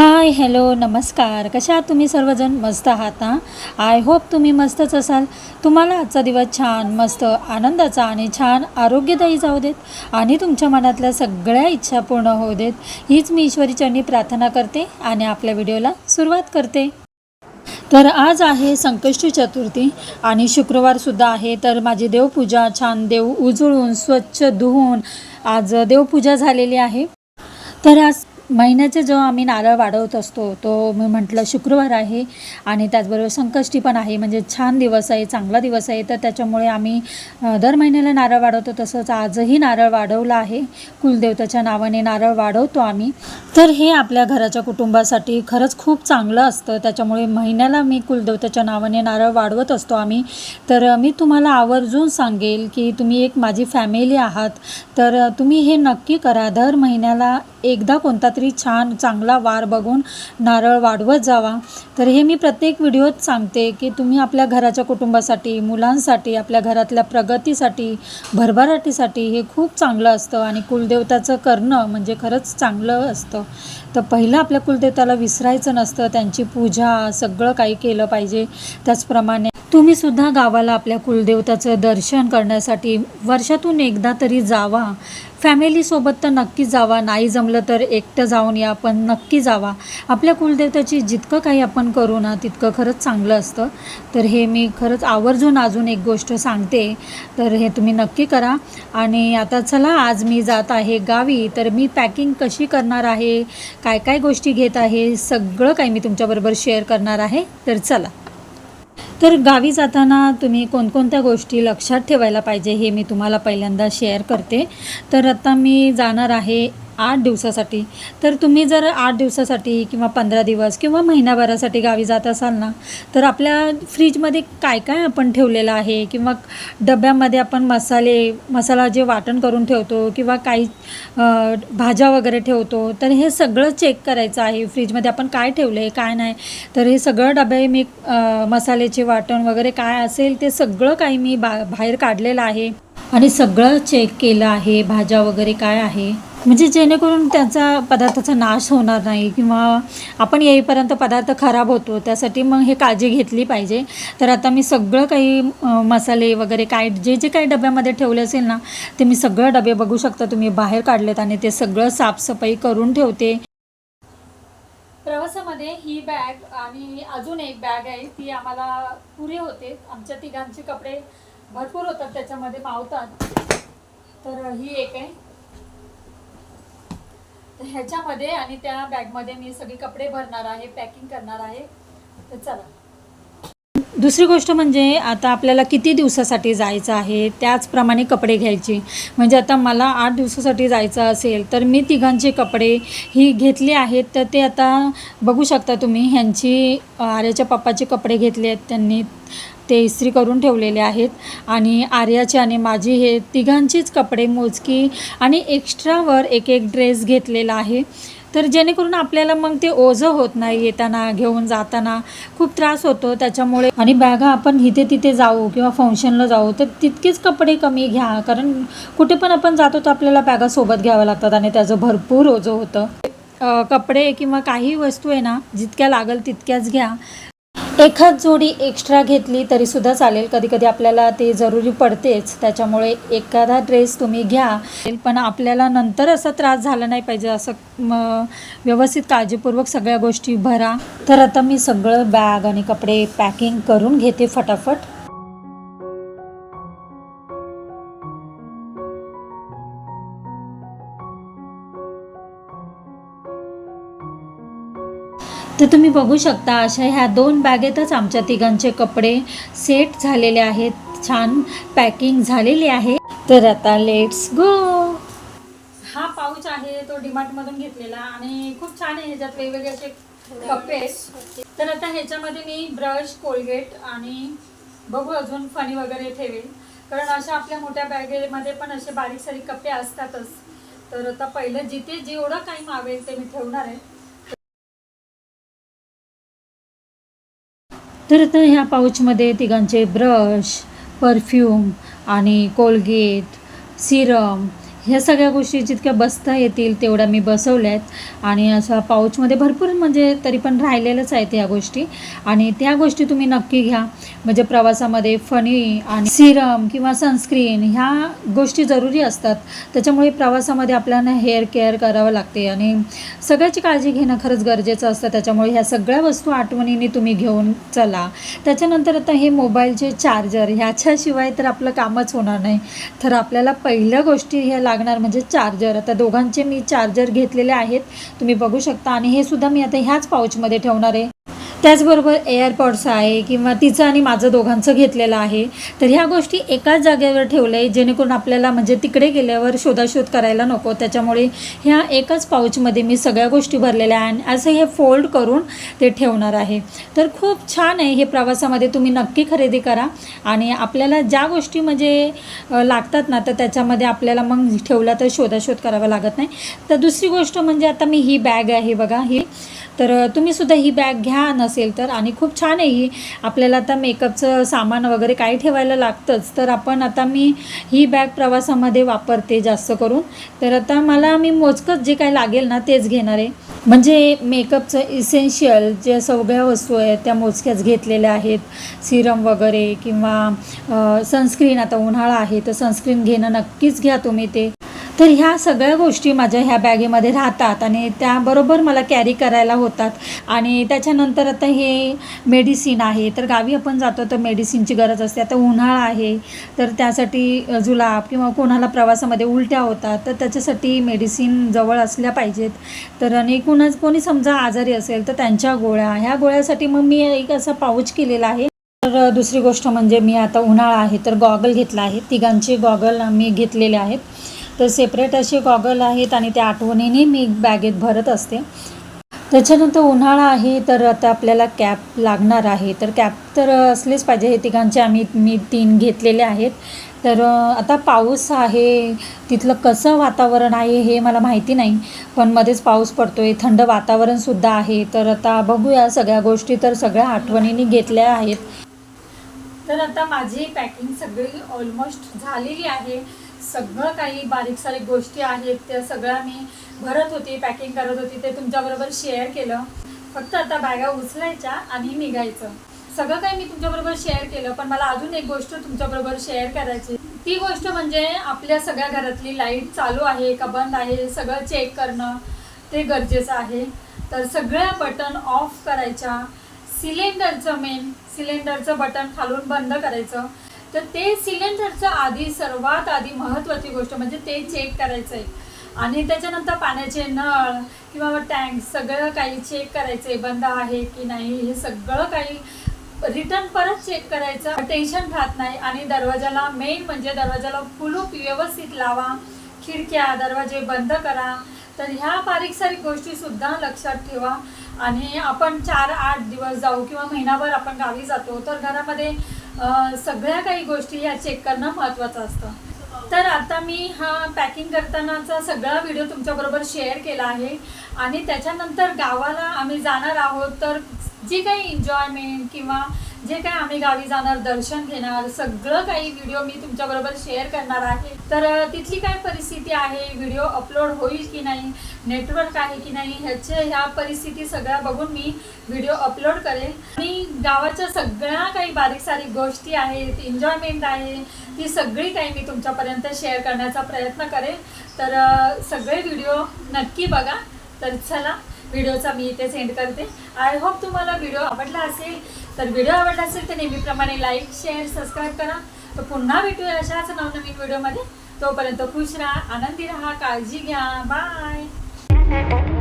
Hi hello नमस्कार. कशा आहात तुम्ही सर्वजण? मस्त आहात ना आय होप तुम्ही मस्तच असाल. तुम्हाला आजचा दिवस छान मस्त आनंदाचा आणि छान आरोग्यदायी जाऊ देत आणि तुमच्या मनातल्या सगळ्या इच्छा पूर्ण होऊ देत हीच मी ईश्वरीचरणी प्रार्थना करते आणि आपल्या व्हिडिओला सुरुवात करते. तर आज आहे संकष्टी चतुर्थी आणि शुक्रवारसुद्धा आहे तर माझी देवपूजा छान देव उजळून स्वच्छ धुवून आज देवपूजा झालेली आहे. तर आज महिन्याचे जो आम्ही नारळ वाढवत असतो तो मी म्हटलं शुक्रवार आहे आणि त्याचबरोबर संकष्टी पण आहे. म्हणजे छान दिवस आहे चांगला दिवस आहे. तर त्याच्यामुळे आम्ही दर महिन्याला नारळ वाढवतो. तसंच आजही नारळ वाढवला आहे. कुलदेवताच्या नावाने नारळ वाढवतो आम्ही. तर हे आपल्या घराच्या कुटुंबासाठी खरंच खूप चांगलं असतं. त्याच्यामुळे महिन्याला मी कुलदेवताच्या नावाने नारळ वाढवत असतो आम्ही. तर मी तुम्हाला आवर्जून सांगेल की तुम्ही एक माझी फॅमिली आहात. तर तुम्ही हे नक्की करा. दर महिन्याला एकदा कोणता तरी छान चांगला वार बघून नारळ वाढवत जावा. तर हे मी प्रत्येक व्हिडिओत सांगते की तुम्ही आपल्या घराच्या कुटुंबासाठी मुलांसाठी आपल्या घरातल्या प्रगतीसाठी भरभराटीसाठी हे खूप चांगलं असतं आणि कुलदेवताचं करणं म्हणजे खरंच चांगलं असतं. तर पहिलं आपल्या कुलदेवताला विसरायचं नसतं त्यांची पूजा सगळं काही केलं पाहिजे. त्याचप्रमाणे तुम्ही सुद्धा गावाला आपल्या कुलदेवताचं दर्शन करण्यासाठी वर्षातून एकदा तरी जावा. फॅमिलीसोबत तर नक्की जावा. नाही जमलं तर एकटं जाऊन या पण नक्की जावा. आपल्या कुलदेवताची जितकं काही आपण करू ना तितकं खरंच चांगलं असतं. तर हे मी खरंच आवर्जून अजून एक गोष्ट सांगते. तर हे तुम्ही नक्की करा. आणि आता चला आज मी जात आहे गावी. तर मी पॅकिंग कशी करणार आहे? काय काय गोष्टी घेत आहे? सगळं काही मी तुमच्याबरोबर शेअर करणार आहे. तर चला. तर गावी जाताना तुम्ही कोणकोणत्या गोष्टी लक्षात ठेवायला पाहिजे हे मी तुम्हाला पहिल्यांदा शेअर करते. तर आता मी जाणार आहे आठ दिवसासाठी. तर तुम्ही जर आठ दिवसासाठी किंवा पंधरा दिवस किंवा महिनाभरासाठी गावी जात असाल ना तर आपल्या फ्रीजमध्ये काय काय आपण ठेवलेलं आहे? किंवा डब्यामध्ये आपण मसाले मसाला जे वाटण करून ठेवतो किंवा काही भाज्या वगैरे ठेवतो तर हे सगळं चेक करायचं आहे. फ्रीजमध्ये आपण काय ठेवलं आहे काय नाही? तर हे सगळं डबे मी मसाल्याचे वाटण वगैरे काय असेल ते सगळं काही मी बा बाहेर काढलेलं आहे. आणि सगळं चेक केलं आहे भाज्या वगैरे काय आहे? म्हणजे जेणेकरून त्याचा पदार्थाचा नाश होणार नाही किंवा आपण येईपर्यंत पदार्थ खराब होतो त्यासाठी मग हे काळजी घेतली पाहिजे. तर आता मी सगळं काही मसाले वगैरे काय जे जे काही डब्यामध्ये ठेवले असेल ना ते मी सगळं डबे बघू शकता तुम्ही बाहेर काढलेत आणि ते सगळं साफसफाई करून ठेवते. प्रवासामध्ये ही बॅग आणि अजून एक बॅग आहे ती आम्हाला पुरे होते. आमच्या तिघांचे कपडे भरपूर होतात त्याच्यामध्ये मावतात. तर ही एक आहे. ह्याच्यामध्ये आणि त्या बॅगमध्ये मी सगळे कपडे भरणार आहे पॅकिंग करणार आहे. तर चला. दुसरी गोष्ट म्हणजे आता आपल्याला किती दिवसासाठी जायचं आहे त्याचप्रमाणे कपडे घ्यायचे. म्हणजे आता मला आठ दिवसासाठी जायचं असेल तर मी तिघांचे कपडे ही घेतले आहेत तर ते आता बघू शकता तुम्ही ह्यांची आर्याच्या पप्पाचे कपडे घेतले आहेत त्यांनी ते इस्त्री करून ठेवलेले आहेत. आणि आर्याचे आणि माझी हे तिघांचीच कपडे मोजकी आणि एक्स्ट्रावर एक एक ड्रेस घेतलेला आहे. तर जेणेकरून आपल्याला मग ते ओझं होत नाही येताना घेऊन जाताना. खूप त्रास होतो त्याच्यामुळे. आणि बॅगा आपण इथे तिथे जाऊ किंवा फंक्शनला जाऊ तर तितकेच कपडे कमी घ्या. कारण कुठे पण आपण जातो तर आपल्याला बॅगा सोबत घ्याव्या लागतात आणि त्याचं भरपूर ओझं होतं. कपडे किंवा काही वस्तू आहे ना जितक्या लागल तितक्याच घ्या. एखाद जोडी एक्स्ट्रा घेतली तरीसुद्धा चालेल. कधी कधी आपल्याला ते जरुरी पडतेच. त्याच्यामुळे एखादा ड्रेस तुम्ही घ्या. पण आपल्याला नंतर असा त्रास झाला नाही पाहिजे. असं व्यवस्थित काळजीपूर्वक सगळ्या गोष्टी भरा. तर आता मी सगळं बॅग आणि कपडे पॅकिंग करून घेते फटाफट. तर तुम्ही बघू शकता अशा ह्या दोन बॅगेतच आमच्या तिघांचे कपडे सेट झालेले आहेत. छान पॅकिंग झालेली आहे. तर आता लेट्स गो हा पाऊच आहे तो डिमार्टमधून घेतलेला आणि खूप छान आहे ह्याच्यात वेगवेगळे असे कप्पे तर आता ह्याच्यामध्ये मी ब्रश कोलगेट आणि बघू अजून फणी वगैरे ठेवेल. कारण अशा आपल्या मोठ्या बॅगेमध्ये पण असे बारीक सारीक कप्पे असतातच. तर आता पहिलं जिथे जेवढं काही मावेल ते मी ठेवणार आहे. तर आता ह्या पाऊचमध्ये तिघांचे ब्रश परफ्यूम आणि कोलगेट सिरम ह्या सगळ्या गोष्टी जितक्या बसता येतील तेवढ्या मी बसवल्या आहेत आणि अशा पाऊचमध्ये भरपूर म्हणजे तरी पण राहिलेलंच आहेत ह्या गोष्टी. आणि त्या गोष्टी तुम्ही नक्की घ्या. म्हणजे प्रवासामध्ये फणी आणि सिरम किंवा सनस्क्रीन ह्या गोष्टी जरुरी असतात. त्याच्यामुळे प्रवासामध्ये आपल्याला हेअर केअर करावं लागते. आणि सगळ्याची काळजी घेणं खरंच गरजेचं असतं. त्याच्यामुळे ह्या सगळ्या वस्तू आठवणीने तुम्ही घेऊन चला. त्याच्यानंतर आता हे मोबाईलचे चार्जर ह्याच्याशिवाय तर आपलं कामच होणार नाही. तर आपल्याला पहिल्या गोष्टी ह्या लागणार म्हणजे चार्जर. आता दोघांचे मी चार्जर घेतलेले आहेत. तुम्ही बघू शकता. आणि हे सुद्धा मी आता ह्याच पाऊचमध्ये ठेवणार आहे. त्याचबरोबर एअरपॉड्स आहे किंवा तिचं आणि माझं दोघांचं घेतलेलं आहे. तर ह्या गोष्टी एकाच जागेवर ठेवलं आहे जेणेकरून आपल्याला म्हणजे तिकडे गेल्यावर शोधाशोध करायला नको. त्याच्यामुळे ह्या एकाच पाऊचमध्ये मी सगळ्या गोष्टी भरलेल्या आहे आणि असं हे फोल्ड करून ते ठेवणार आहे. तर खूप छान आहे हे प्रवासामध्ये तुम्ही नक्की खरेदी करा आणि आपल्याला ज्या गोष्टी म्हणजे लागतात ना तर त्याच्यामध्ये आपल्याला मग ठेवला तर शोधाशोध करावा लागत नाही. तर दुसरी गोष्ट म्हणजे आता मी ही बॅग आहे बघा ही तर तुम्ही सुद्धा ही बॅग घ्या नसेल तर. आणि खूप छान आहे ही. आपल्याला आता मेकअपचं सामान वगैरे काही ठेवायला लागतंच. तर आपण आता मी ही बॅग प्रवासामध्ये वापरते जास्त करून. तर आता मला मी मोजकंच जे काही लागेल ना तेच घेणार आहे. म्हणजे मेकअपचं इसेन्शियल ज्या सगळ्या वस्तू आहेत त्या मोजक्याच घेतलेल्या आहेत. सिरम वगैरे किंवा सनस्क्रीन आता उन्हाळा आहे तर सनस्क्रीन घेणं नक्कीच घ्या तुम्ही ते. तर ह्या सगळ्या गोष्टी माझ्या ह्या बॅगेमध्ये राहतात आणि त्याबरोबर मला कॅरी करायला होतात. आणि त्याच्यानंतर आता हे मेडिसिन आहे. तर गावी आपण जातो तर मेडिसिनची गरज असते. आता उन्हाळा आहे तर त्यासाठी जुलाब किंवा कोणाला प्रवासामध्ये उलट्या होतात तर त्याच्यासाठी मेडिसिन जवळ असल्या पाहिजेत. तर आणि कुणाच कोणी समजा आजारी असेल तर त्यांच्या गोळ्या ह्या गोळ्यासाठी मग मी एक असा पाऊच केलेला आहे. तर दुसरी गोष्ट म्हणजे मी आता उन्हाळा आहे तर गॉगल घेतला आहे. तिघांचे गॉगल मी घेतलेले आहेत. तर सेपरेट असे गॉगल आहेत आणि त्या आठवणीने मी बॅगेत भरत असते. त्याच्यानंतर उन्हाळा आहे तर आता आपल्याला कॅप लागणार आहे. तर कॅप तर असलेच पाहिजे. हे तिघांचे आम्ही मी तीन घेतलेले आहेत. तर आता पाऊस आहे. तिथलं कसं वातावरण आहे हे मला माहिती नाही. पण मध्येच पाऊस पडतो आहे थंड वातावरणसुद्धा आहे. तर आता बघूया सगळ्या गोष्टी. तर सगळ्या आठवणीने घेतल्या आहेत. तर आता माझी पॅकिंग सगळी ऑलमोस्ट झालेली आहे. सगळं काही बारीक सारीक गोष्टी आहेत त्या सगळ्या मी भरत होती पॅकिंग करत होती ते तुमच्याबरोबर शेअर केलं. फक्त आता बॅगा उचलायच्या आणि निघायचं. सगळं काही मी तुमच्याबरोबर शेअर केलं पण मला अजून एक गोष्ट तुमच्याबरोबर शेअर करायची. ती गोष्ट म्हणजे आपल्या सगळ्या घरातली लाइट चालू आहे का बंद आहे सगळं चेक करणं ते गरजेचं आहे. तर सगळ्या बटन ऑफ करायच्या. सिलेंडरचं मेन सिलेंडरचं बटन खालून बंद करायचं. तर ते सिलेंडरचं आधी सर्वात आधी महत्त्वाची गोष्ट म्हणजे ते चेक करायचं आहे आणि त्याच्यानंतर पाण्याचे नळ किंवा टँक सगळं काही चेक करायचं आहे बंद आहे की नाही हे सगळं काही रिटर्न परत चेक करायचं. टेन्शन राहत नाही आणि दरवाजाला मेन म्हणजे दरवाजाला कुलूप व्यवस्थित लावा खिडक्या दरवाजे बंद करा. तर ह्या बारीक सारीक गोष्टीसुद्धा लक्षात ठेवा. आणि आपण चार आठ दिवस जाऊ किंवा महिनाभर आपण गावी जातो तर घरामध्ये सगळ्या काही गोष्टी ह्या चेक करणं महत्त्वाचं असतं. तर आता मी हा पॅकिंग करतानाचा सगळा व्हिडिओ तुमच्याबरोबर शेअर केला आहे. आणि त्याच्यानंतर गावाला आम्ही जाणार आहोत. तर जी काही एन्जॉयमेंट किंवा जे काय आम्ही गावी जाणार दर्शन घेणार सगळं काही व्हिडिओ मी तुमच्याबरोबर शेअर करणार आहे. तर तिथली काय परिस्थिती आहे व्हिडिओ अपलोड होईल की नाही नेटवर्क आहे की नाही ह्याचे ह्या परिस्थिती सगळ्या बघून मी व्हिडिओ अपलोड करेल. आणि गावाच्या सगळ्या काही बारीक सारीक गोष्टी आहेत एन्जॉयमेंट आहे ती सगळी काही मी तुमच्यापर्यंत शेअर करण्याचा प्रयत्न करेल. तर सगळे व्हिडिओ नक्की बघा. तर चला व्हिडिओचा मी इथे सेंड करते. आय होप तुम्हाला व्हिडिओ आवडला असेल. तर व्हिडिओ आवडला असेल तर नेहमीप्रमाणे लाईक शेअर सबस्क्राईब करा. तर पुन्हा भेटूया अशाच नवनवीन व्हिडिओमध्ये. तोपर्यंत खुश राहा आनंदी राहा काळजी घ्या. बाय